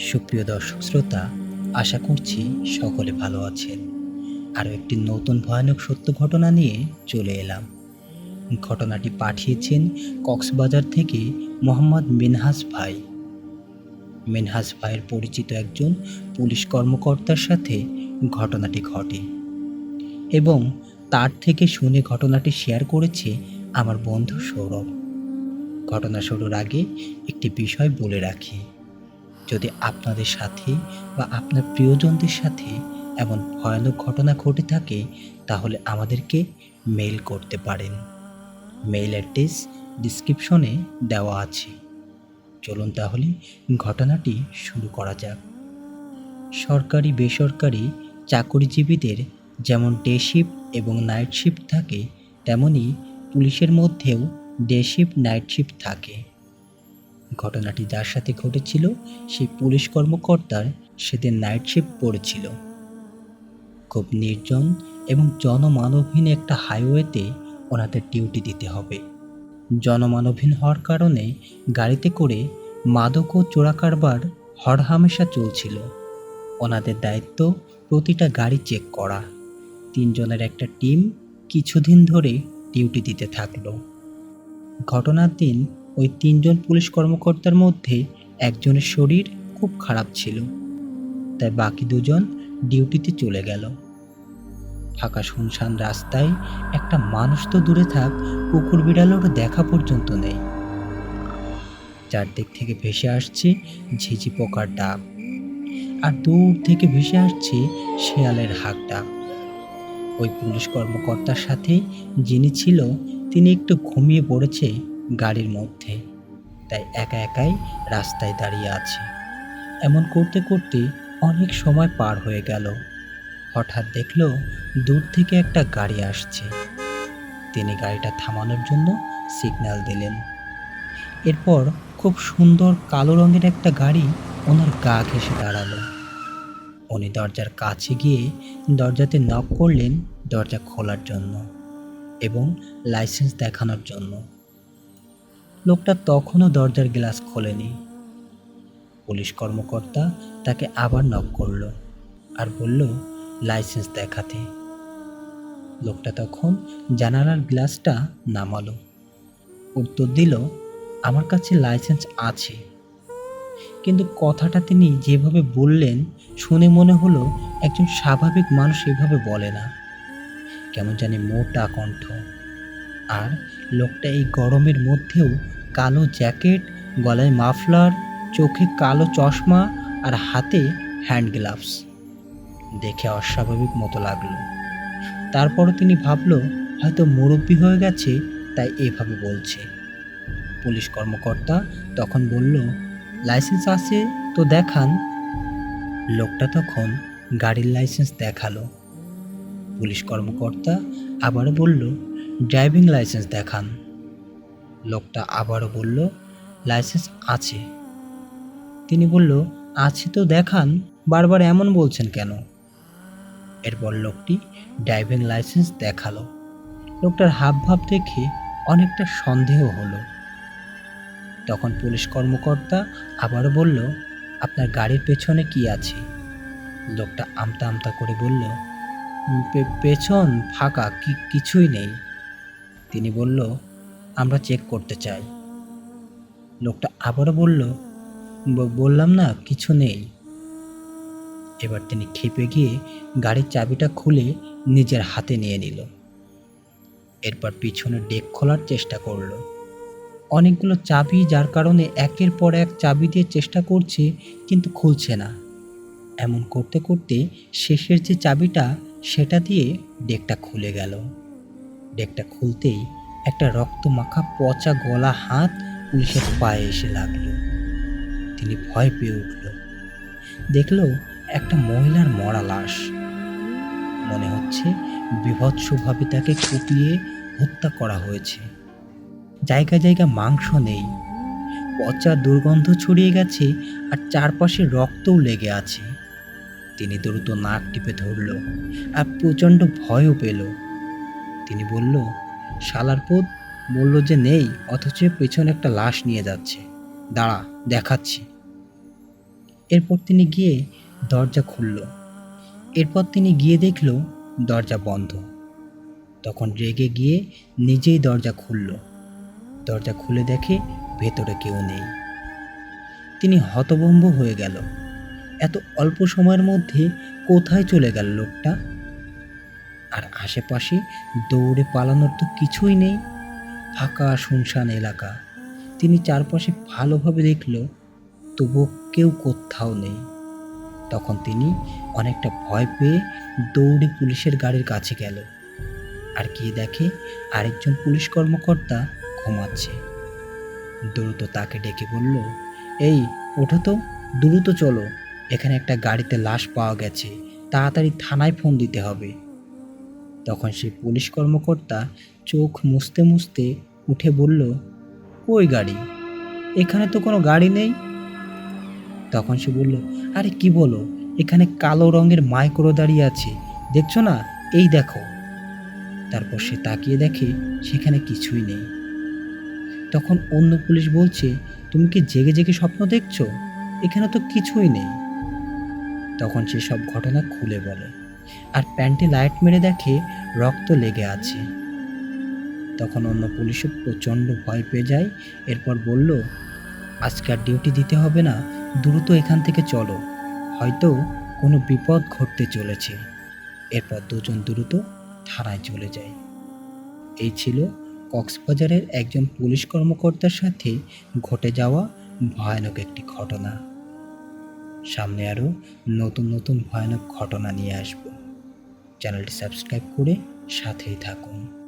সুপ্রিয় দর্শক শ্রোতা, আশা করছি সকলে ভালো আছেন। আরও একটি নতুন ভয়ানক সত্য ঘটনা নিয়ে চলে এলাম। ঘটনাটি পাঠিয়েছেন কক্সবাজার থেকে মোহাম্মদ মিনহাস ভাই। মিনহাস ভাইয়ের পরিচিত একজন পুলিশ কর্মকর্তার সাথে ঘটনাটি ঘটে এবং তার থেকে শুনে ঘটনাটি শেয়ার করেছে আমার বন্ধু সৌরভ। ঘটনা শুরুর আগে একটি বিষয় বলে রাখি। যদি আপনাদের সাথে বা আপনার প্রিয়জনদের সাথে এমন ভয়ানক ঘটনা ঘটে থাকে, তাহলে আমাদেরকে মেইল করতে পারেন। মেইল অ্যাড্রেস ডিসক্রিপশনে দেওয়া আছে। চলুন তাহলে ঘটনাটি শুরু করা যাক। সরকারি, বেসরকারি চাকরিজীবীদের যেমন ডে শিফট এবং নাইট শিফট থাকে, তেমনি পুলিশের মধ্যেও ডে শিফট নাইট শিফট থাকে। ঘটনাটি যার সাথে ঘটেছিল, সেই পুলিশ কর্মকর্তার সেদিন নাইট শিফট পড়েছিল। খুব নির্জন এবং জনমানবহীন একটা হাইওয়েতে ওনাদের ডিউটি দিতে হবে। জনমানবহীন হওয়ার কারণে গাড়িতে করে মাদক ও চোরা কারবার হরহামেশা চলছিল। ওনাদের দায়িত্ব প্রতিটা গাড়ি চেক করা। তিনজনের একটা টিম কিছুদিন ধরে ডিউটি দিতে থাকল। ঘটনার দিন ওই তিনজন পুলিশ কর্মকর্তার মধ্যে একজনের শরীর খুব খারাপ ছিল। তাই বাকি দুজন ডিউটিতে চলে গেল। ফাঁকা শুনশান রাস্তায় একটা মানুষ তো দূরে থাক, কুকুর বিড়ালেরও দেখা পর্যন্ত নেই। চারদিক থেকে ভেসে আসছে ঝিঝি পোকার ডাক। আর দূর থেকে ভেসে আসছে শেয়ালের হাক ডাক ওই পুলিশ কর্মকর্তার সাথে যিনি ছিল, তিনি একটু ঘুমিয়ে পড়েছে গাড়ির মধ্যে। তাই একা একাই রাস্তায় দাঁড়িয়ে আছে। এমন করতে করতে অনেক সময় পার হয়ে গেল। হঠাৎ দেখল দূর থেকে একটা গাড়ি আসছে। তিনি গাড়িটা থামানোর জন্য সিগন্যাল দিলেন। এরপর খুব সুন্দর কালো রঙের একটা গাড়ি ওনার গা ঘেসে দাঁড়াল। উনি দরজার কাছে গিয়ে দরজাতে নক করলেন দরজা খোলার জন্য এবং লাইসেন্স দেখানোর জন্য। লোকটা তখনও দরজার গ্লাস খোলেনি। পুলিশ কর্মকর্তা তাকে আবার নক করল আর বলল লাইসেন্স দেখাতে। লোকটা তখন জানালার গ্লাসটা নামালো। উত্তর দিল, আমার কাছে লাইসেন্স আছে। কিন্তু কথাটা তিনি যেভাবে বললেন, শুনে মনে হলো একজন স্বাভাবিক মানুষ এভাবে বলে না। কেমন জানি মোটা কণ্ঠ। আর লোকটা এই গরমের মধ্যেও কালো জ্যাকেট, গলায় মাফলার, চোখে কালো চশমা আর হাতে হ্যান্ড গ্লাভস। দেখে অস্বাভাবিক মতো লাগল। তারপরও তিনি ভাবল, হয়তো মুরব্বী হয়ে গেছে, তাই এভাবে বলছে। পুলিশ কর্মকর্তা তখন বলল, লাইসেন্স আছে তো দেখান। লোকটা তখন গাড়ির লাইসেন্স দেখাল। পুলিশ কর্মকর্তা আবার বলল ড্রাইভিং লাইসেন্স দেখান। লোকটা আবারও বলল, লাইসেন্স আছে। তিনি বলল, আছে তো, দেখান। বারবার এমন বলছেন কেন? এরপর লোকটি ড্রাইভিং লাইসেন্স দেখাল। লোকটার হাবভাব দেখে অনেকটা সন্দেহ হলো। তখন পুলিশ কর্মকর্তা আবারও বলল, আপনার গাড়ির পেছনে কি আছে? লোকটা আমতা আমতা করে বলল পেছন ফাঁকা, কি, কিছুই নেই। তিনি বলল, আমরা চেক করতে চাই। লোকটা আবারও বলল বললাম না, কিছু নেই। এবার তিনি খেপে গিয়ে গাড়ির চাবিটা খুলে নিজের হাতে নিয়ে নিল। এরপর পিছনে ডেক খোলার চেষ্টা করল। অনেকগুলো চাবি যার কারণে একের পর এক চাবি দিয়ে চেষ্টা করছে, কিন্তু খুলছে না। এমন করতে করতে শেষের যে চাবিটা, সেটা দিয়ে ডেকটা খুলে গেল। ডেকটা খুলতেই একটা রক্ত মাখা পচা গলা হাত পুলিশের পায়ে এসে লাগল। তিনি ভয় পেয়ে উঠল। দেখল একটা মহিলার মরা লাশ। মনে হচ্ছে বিভৎসভাবে তাকে কুপিয়ে হত্যা করা হয়েছে। জায়গায় জায়গায় মাংস নেই। পচা দুর্গন্ধ ছড়িয়ে গেছে আর চারপাশে রক্তও লেগে আছে। তিনি দ্রুত নাক টিপে ধরল আর প্রচণ্ড ভয়ও পেল। তিনি বলল, শালার পুত, বলল যে নেই, অথচ পেছনে একটা লাশ নিয়ে যাচ্ছে। দাঁড়া, দেখাচ্ছি। এরপর তিনি গিয়ে দরজা খুলল। এরপর তিনি গিয়ে দেখল, দরজা বন্ধ। তখন রেগে গিয়ে নিজেই দরজা খুলল। দরজা খুলে দেখে ভেতরে কেউ নেই। তিনি হতভম্ব হয়ে গেল। এত অল্প সময়ের মধ্যে কোথায় চলে গেল লোকটা? আর আশেপাশে দৌড়ে পালানোর তো কিছুই নেই। ফাঁকা শুনশান এলাকা। তিনি চারপাশে ভালোভাবে দেখল, তবুও কেউ কোথাও নেই। তখন তিনি অনেকটা ভয় পেয়ে দৌড়ে পুলিশের গাড়ির কাছে গেল। আর গিয়ে দেখে আরেকজন পুলিশ কর্মকর্তা ঘুমাচ্ছে। দ্রুত তাকে ডেকে বলল, এই, ওঠো তো, দ্রুত চলো। এখানে একটা গাড়িতে লাশ পাওয়া গেছে। তাড়াতাড়ি থানায় ফোন দিতে হবে। তখন সেই পুলিশ কর্মকর্তা চোখ মুছতে মুছতে উঠে বলল ওই গাড়ি? এখানে তো কোনো গাড়ি নেই। তখন সে বলল, আরে কি বলো, এখানে কালো রঙের মাইক্রো দাঁড়িয়ে আছে। দেখছ না? এই দেখো। তারপর সে তাকিয়ে দেখে সেখানে কিছুই নেই। তখন অন্য পুলিশ বলছে, তুমি কি জেগে জেগে স্বপ্ন দেখছ? এখানে তো কিছুই নেই। তখন সে সব ঘটনা খুলে বলে। আর প্যান্টে লাইট মেরে দেখে রক্ত লেগে আছে। তখন অন্য পুলিশও প্রচণ্ড ভয় পেয়ে যায়, এরপর বলল, আজকে আর ডিউটি দিতে হবে না, দ্রুত এখান থেকে চলো। হয়তো কোনো বিপদ ঘটতে চলেছে। এরপর দুজন দ্রুত থানায় চলে যায়। এই ছিল কক্সবাজারের একজন পুলিশ কর্মকর্তার সাথে ঘটে যাওয়া ভয়ানক একটি ঘটনা। সামনে আরও নতুন নতুন ভয়ানক ঘটনা নিয়ে আসব। চ্যানেলটি সাবস্ক্রাইব করে সাথেই থাকুন।